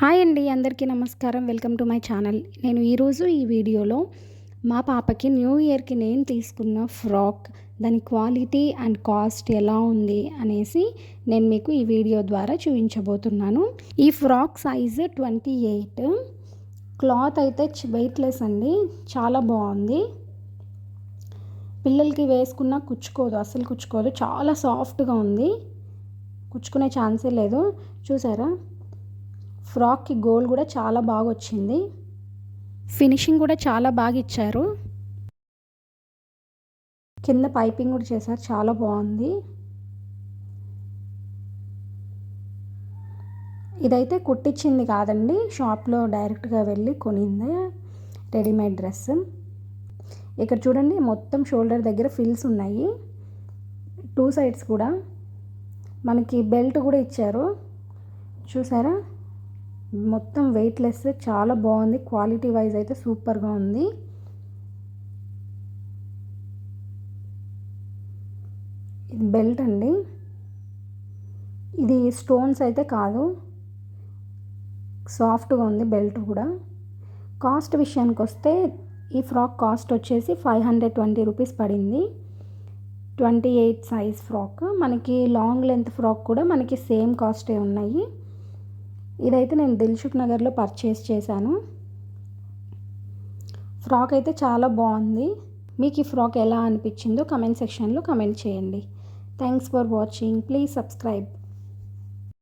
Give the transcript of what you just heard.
Hi అండి అందరికీ నమస్కారం. Welcome to my channel. నేను ఈరోజు ఈ వీడియోలో మా పాపకి న్యూ ఇయర్కి నేను తీసుకున్న ఫ్రాక్ దాని క్వాలిటీ అండ్ కాస్ట్ ఎలా ఉంది అనేసి నేను మీకు ఈ వీడియో ద్వారా చూపించబోతున్నాను. ఈ frock size twenty eight. Cloth అయితే వెయిట్లెస్ అండి చాలా బాగుంది. పిల్లలకి వేసుకున్న కుచ్చుకోదు అస్సలు కుచ్చుకోదు చాలా సాఫ్ట్గా ఉంది. కుచ్చుకునే ఛాన్సే లేదు. చూసారా? ఫ్రాక్కి గోల్ కూడా చాలా బాగా వచ్చింది ఫినిషింగ్ కూడా చాలా బాగా ఇచ్చారు కింద పైపింగ్ కూడా చేశారు చాలా బాగుంది. ఇదైతే కుట్టించింది కాదండి షాప్లో డైరెక్ట్గా వెళ్ళి కొనింది రెడీమేడ్ డ్రెస్. ఇక్కడ చూడండి మొత్తం షోల్డర్ దగ్గర ఫిల్స్ ఉన్నాయి. టూ సైడ్స్ కూడా. మనకి బెల్ట్ కూడా ఇచ్చారు. చూసారా? మొత్తం వెయిట్లెస్ చాలా బాగుంది. క్వాలిటీ వైజ్ అయితే సూపర్గా ఉంది. ఇది బెల్ట్ అండి. ఇది స్టోన్స్ అయితే కాదు. సాఫ్ట్గా ఉంది బెల్ట్ కూడా. కాస్ట్ విషయానికి వస్తే ఈ ఫ్రాక్ కాస్ట్ వచ్చేసి ఫైవ్ హండ్రెడ్ ట్వంటీ రూపీస్ పడింది. Twenty eight size frock. మనకి లాంగ్ లెంత్ ఫ్రాక్ కూడా మనకి సేమ్ కాస్టే ఉన్నాయి. ఇదైతే నేను దిల్షుక్ నగర్లో పర్చేస్ చేశాను. ఫ్రాక్ అయితే చాలా బాగుంది. మీకు ఈ ఫ్రాక్ ఎలా అనిపించిందో కమెంట్ సెక్షన్లో కమెంట్ చేయండి. Thanks for watching please subscribe